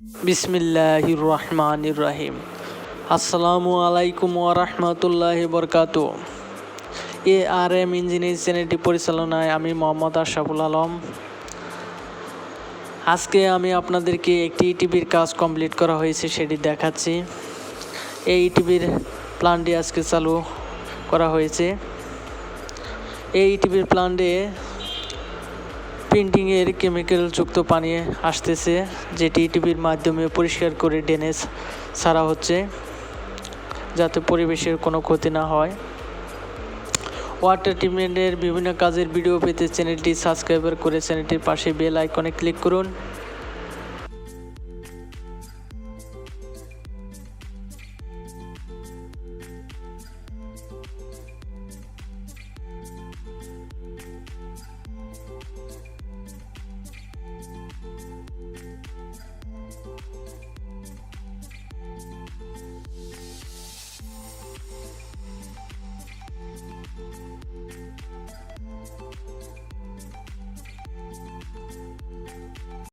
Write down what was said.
বিসমিল্লাহির রহমানির রহিম আসসালামু আলাইকুম ওয়া রাহমাতুল্লাহি বরকাত। এ আর এম ইঞ্জিনিয়ারিং চ্যানেলটি পরিচালনায় আমি মোহাম্মদ আশরাফুল আলম। আজকে আমি আপনাদেরকে একটি ইটিভির কাজ কমপ্লিট করা হয়েছে, সেটি দেখাচ্ছি। এই টিভির প্ল্যানটি আজকে চালু করা হয়েছে। এই টিভির প্ল্যান্টে প্রিন্টিংয়ের কেমিক্যালযুক্ত পানি আসতেছে, যেটি টিভির মাধ্যমে পরিষ্কার করে ড্রেনেজ ছাড়া হচ্ছে, যাতে পরিবেশের কোনো ক্ষতি না হয়। ওয়াটার ট্রিটমেন্টের বিভিন্ন কাজের ভিডিও পেতে চ্যানেলটি সাবস্ক্রাইবার করে চ্যানেলটির পাশে বেল আইকনে ক্লিক করুন।